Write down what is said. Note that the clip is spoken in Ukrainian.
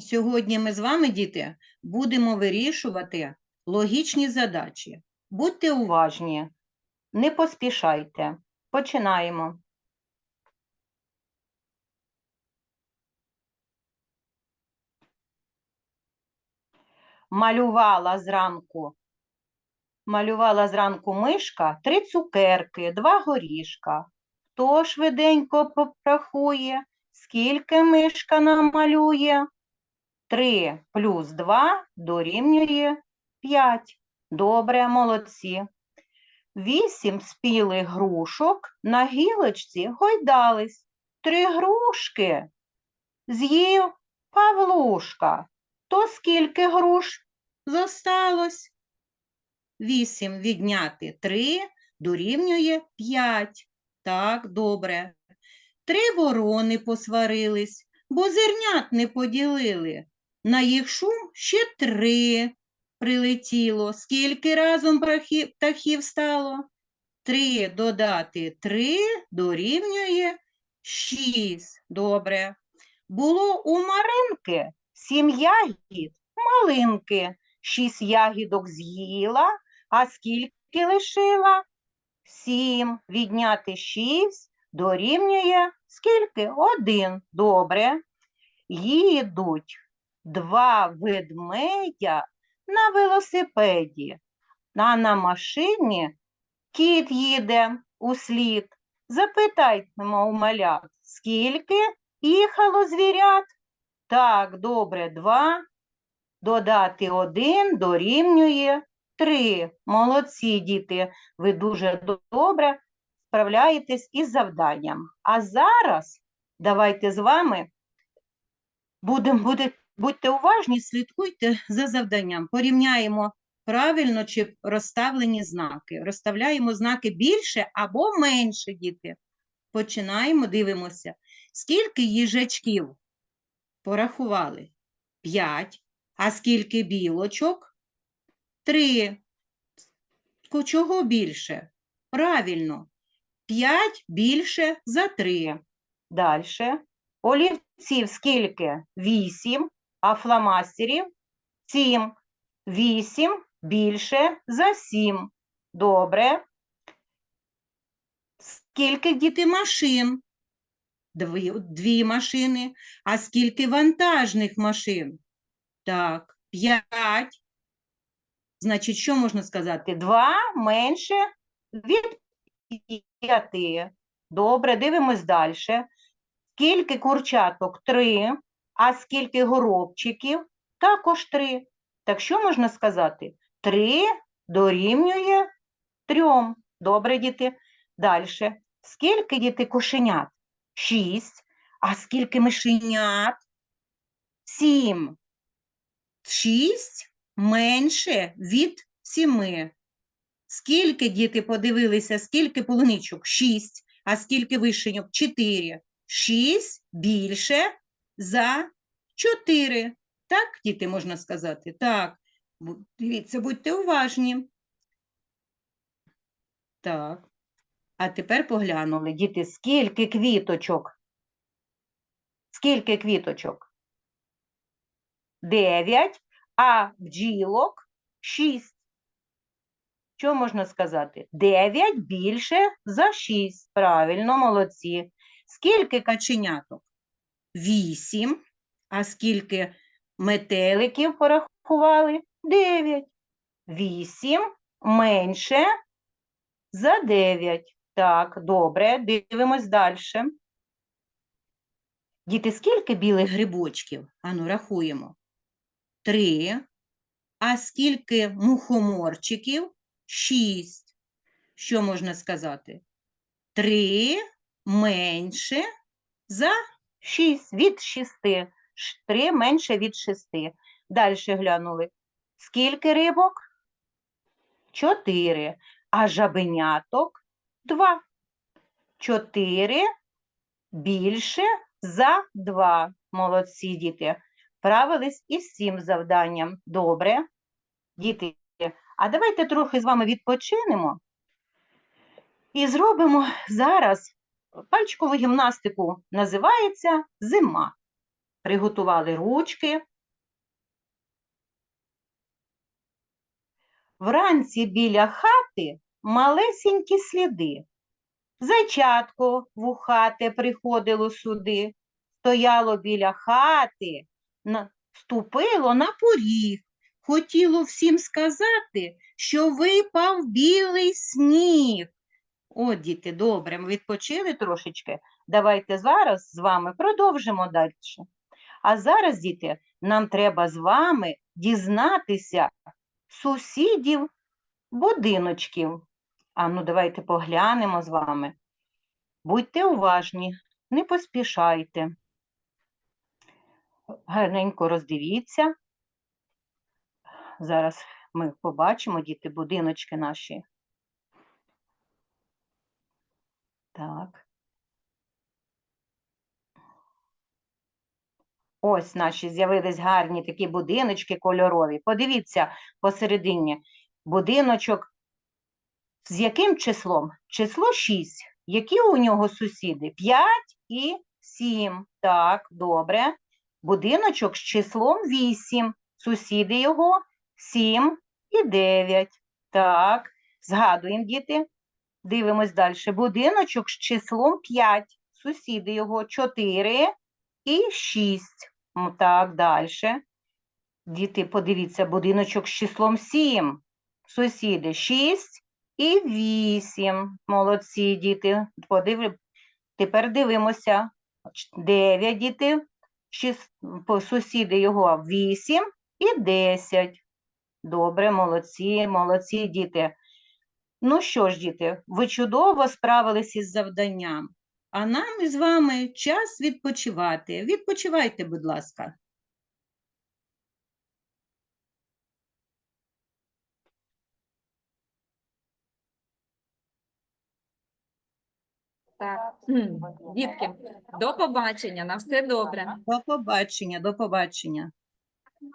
Сьогодні ми з вами, діти, будемо вирішувати логічні задачі. Будьте уважні, не поспішайте. Починаємо. Малювала зранку. Малювала зранку мишка три цукерки, два горішка. Хто швиденько порахує, скільки мишка намалює? 3 плюс 2 дорівнює 5. Добре, молодці. Вісім спілих грушок на гілочці гойдались. Три грушки з'їв Павлушка. То скільки груш зосталось? Вісім відняти 3 дорівнює 5. Так, добре. Три ворони посварились, бо зернят не поділили. На їх шум ще три прилетіло. Скільки разом птахів стало? Три додати три дорівнює шість. Добре. Було у Маринки сім ягід малинки. Шість ягідок з'їла, а скільки лишила? Сім. Відняти шість дорівнює скільки? Один. Добре. Їдуть два ведмедя на велосипеді, а на машині кіт їде услід. Запитаймо у малят, скільки їхало звірят? Так, добре, два. Додати один дорівнює три. Молодці, діти, ви дуже добре справляєтесь із завданням. А зараз давайте з вами будемо, буде, будьте уважні, слідкуйте за завданням. Порівняємо правильно чи розставлені знаки. Розставляємо знаки більше або менше, діти. Починаємо, дивимося. Скільки їжачків порахували? П'ять. А скільки білочок? Три. Чого більше? Правильно. П'ять більше за три. Дальше. Олівців скільки? Вісім, а фломастерів сім. Вісім більше за сім. Добре. Скільки діти машин? Дві, дві машини. А скільки вантажних машин? Так, п'ять. Значить, що можна сказати? Два менше від п'яти. Добре, дивимось далі. Скільки курчаток? Три. А скільки горобчиків? Також три. Так що можна сказати? Три дорівнює трьом. Добре, діти. Далі. Скільки діти кошенят? Шість. А скільки мишенят? Сім. Шість менше від сіми. Скільки діти подивилися, скільки полуничок? Шість. А скільки вишеньок? Чотири. Шість більше за чотири. Так, діти, можна сказати? Так. Дивіться, будьте уважні. Так. А тепер поглянули, діти, скільки квіточок? Скільки квіточок? Дев'ять, а бджілок шість. Що можна сказати? Дев'ять більше за шість. Правильно, молодці. Скільки каченяток? Вісім. А скільки метеликів порахували? Дев'ять. Вісім менше за дев'ять. Так, добре, дивимось далі. Діти, скільки білих грибочків? Ану, рахуємо. Три. А скільки мухоморчиків? Шість. Що можна сказати? Три менше за шість. Від шести. Ш- Три менше від шести. Далі глянули. Скільки рибок? Чотири. А жабеняток? Два. Чотири більше за два. Молодці, діти. Правились із цим завданням. Добре. Діти, а давайте трохи з вами відпочинемо і зробимо зараз пальчикову гімнастику називається зима. Приготували ручки. Вранці біля хати малесенькі сліди. Зайчатко вухате приходило сюди, стояло біля хати, вступило на поріг. Хотіло всім сказати, що випав білий сніг. О, діти, добре, ми відпочили трошечки. Давайте зараз з вами продовжимо далі. А зараз, діти, нам треба з вами дізнатися сусідів будиночків. А ну, давайте поглянемо з вами. Будьте уважні, не поспішайте. Гарненько роздивіться. Зараз ми побачимо, діти, будиночки наші. Так. Ось наші з'явились гарні такі будиночки кольорові. Подивіться посередині. Будиночок з яким числом? Число 6. Які у нього сусіди? 5 і 7. Так, добре. Будиночок з числом 8. Сусіди його 7 і 9. Так, згадуємо, діти. Дивимось далі. Будиночок з числом 5. Сусіди його 4 і 6. Так, далі. Діти, подивіться, будиночок з числом 7. Сусіди 6 і 8. Молодці, діти. Подиви... Тепер дивимося. 9 діти. Шіс... по- Сусіди його 8 і 10. Добре, молодці, молодці, діти. Ну що ж, діти, ви чудово справились із завданням. А нам із вами час відпочивати. Відпочивайте, будь ласка. Так, дітки, до побачення, на все добре. До побачення, до побачення.